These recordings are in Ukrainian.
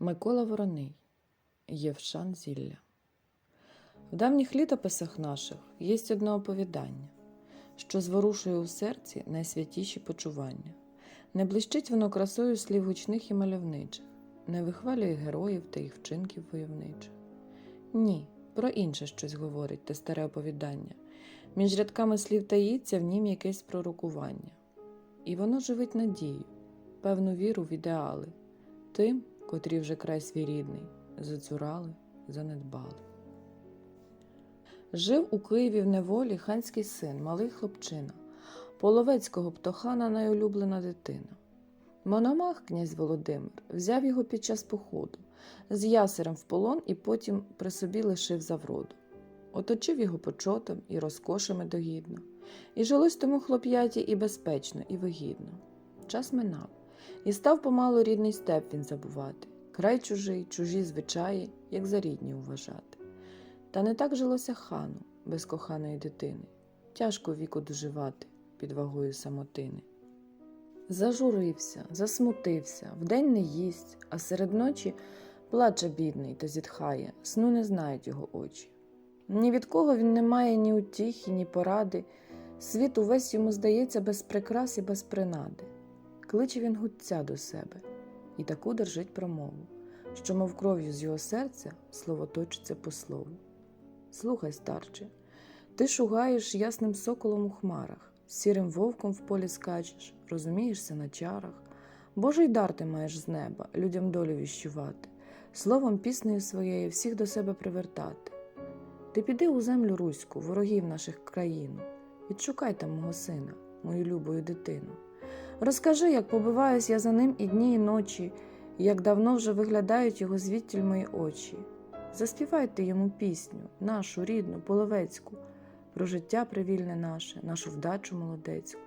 Микола Вороний Євшан Зілля. В давніх літописах наших є одне оповідання, що зворушує у серці найсвятіші почування. Не блищить воно красою слів гучних і мальовничих, не вихвалює героїв та їх вчинків войовничих. Ні, про інше щось говорить те старе оповідання. Між рядками слів таїться в нім якесь пророкування. І воно живить надію, певну віру в ідеали, тим, котрі вже край свій рідний, зацурали, занедбали. Жив у Києві в неволі ханський син, малий хлопчина, половецького птохана найулюблена дитина. Мономах, князь Володимир, взяв його під час походу, з ясерем в полон і потім при собі лишив за вроду. Оточив його почотом і розкошами догідно, і жилось тому хлоп'яті і безпечно, і вигідно. Час минав, і став помалу рідний степ він забувати, край чужий, чужі звичаї, як за рідні вважати. Та не так жилося хану без коханої дитини, тяжко віку доживати під вагою самотини. Зажурився, засмутився, вдень не їсть, а серед ночі плаче бідний та зітхає, сну не знають його очі. Ні від кого він не має ні утіхи, ні поради. Світ увесь йому здається без прикрас і без принади. Кличе він гудця до себе і таку держить промову, що, мов кров'ю з його серця, слово точиться по слову. Слухай, старче, ти шугаєш ясним соколом у хмарах, сірим вовком в полі скачеш, розумієшся на чарах. Божий дар ти маєш з неба, людям долю віщувати, словом піснею своєю всіх до себе привертати. Ти піди у землю руську, ворогів наших країну, відшукай там мого сина, мою любою дитину. Розкажи, як побиваюсь я за ним і дні, і ночі, і як давно вже виглядають його звідтіль мої очі. Заспівайте йому пісню, нашу рідну, половецьку, про життя привільне наше, нашу вдачу молодецьку.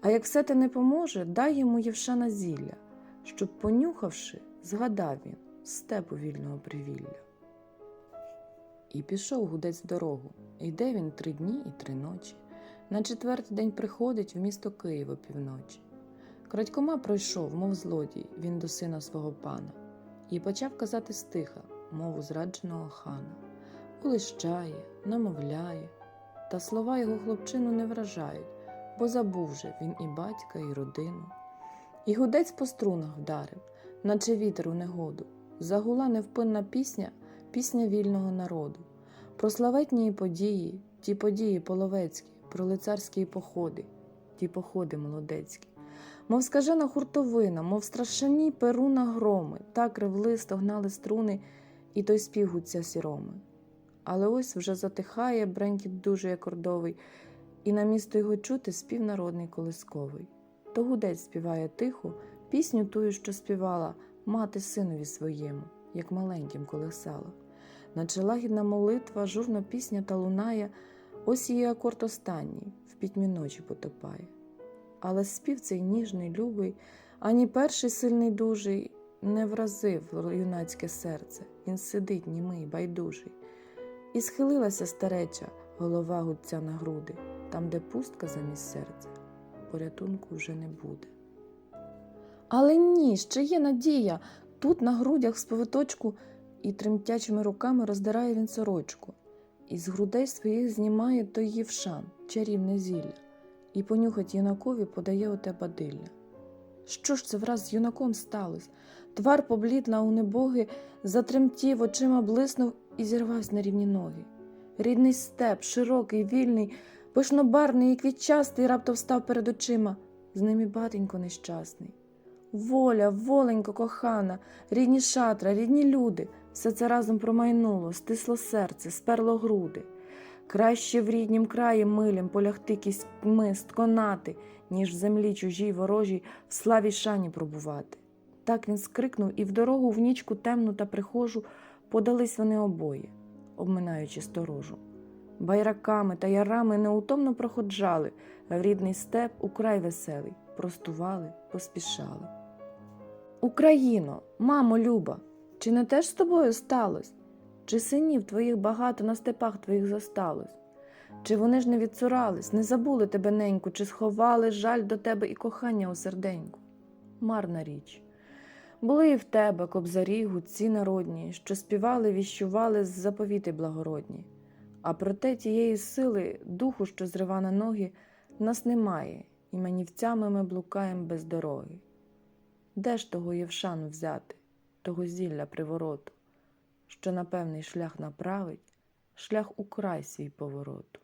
А як все те не поможе, дай йому Євшана зілля, щоб, понюхавши, згадав він степу вільного привілля. І пішов гудець в дорогу. Йде він три дні і три ночі. На четвертий день приходить в місто Києво півночі. Крадькома пройшов, мов злодій, він до сина свого пана, і почав казати стиха, мову зрадженого хана. Улищає, намовляє, та слова його хлопчину не вражають, бо забув же він і батька, і родину. І гудець по струнах вдарив, наче вітер у негоду. Загула невпинна пісня, пісня вільного народу. Про славетні події, ті події половецькі, про лицарські походи, ті походи молодецькі. Мов скажена хуртовина, мов страшені перуна громи, так ревлисто гнали струни, і той спів сіроми. Але ось вже затихає бренькіт дуже кордовий, і на місто його чути спів народний колисковий. То гудець співає тиху пісню тую, що співала мати синові своєму, як маленьким колесала. Наче лагідна молитва, журно пісня та лунає, ось її акорд останній в пітьмі ночі потопає. Але спів цей ніжний, любий, ані перший сильний дужий не вразив юнацьке серце, він сидить, німий, байдужий. І схилилася стареча голова гудця на груди, там, де пустка замість серця, порятунку вже не буде. Але ні, ще є надія. Тут на грудях з повиточку і тремтячими руками роздирає він сорочку, і з грудей своїх знімає той євшан, чарівне зілля, і понюхать юнакові подає оте бадилля. Що ж це враз з юнаком сталося? Твар поблідла у небоги, затремтів, очима блиснув і зірвався на рівні ноги. Рідний степ, широкий, вільний, пишнобарний і квітчастий раптом став перед очима, з ним і батенько нещасний. Воля, воленько кохана, рідні шатра, рідні люди, все це разом промайнуло, стисло серце, сперло груди. Краще в ріднім краї милім полягти кістьми, сконати, ніж в землі чужій ворожій в славі шані пробувати. Так він скрикнув, і в дорогу в нічку темну та прихожу подались вони обоє, обминаючи сторожу. Байраками та ярами неутомно проходжали, в рідний степ украй веселий, простували, поспішали. Україно, мамо люба, чи не теж з тобою сталось? Чи синів твоїх багато на степах твоїх зосталось? Чи вони ж не відцурались, не забули тебе неньку, чи сховали жаль до тебе і кохання у серденьку? Марна річ. Були і в тебе кобзарі, гудці народні, що співали, віщували з заповіти благородні. А проте тієї сили, духу, що зрива на ноги, нас немає, і манівцями ми блукаєм без дороги. Де ж того Євшану взяти, того зілля привороту, що на певний шлях направить, шлях у край свій повороту?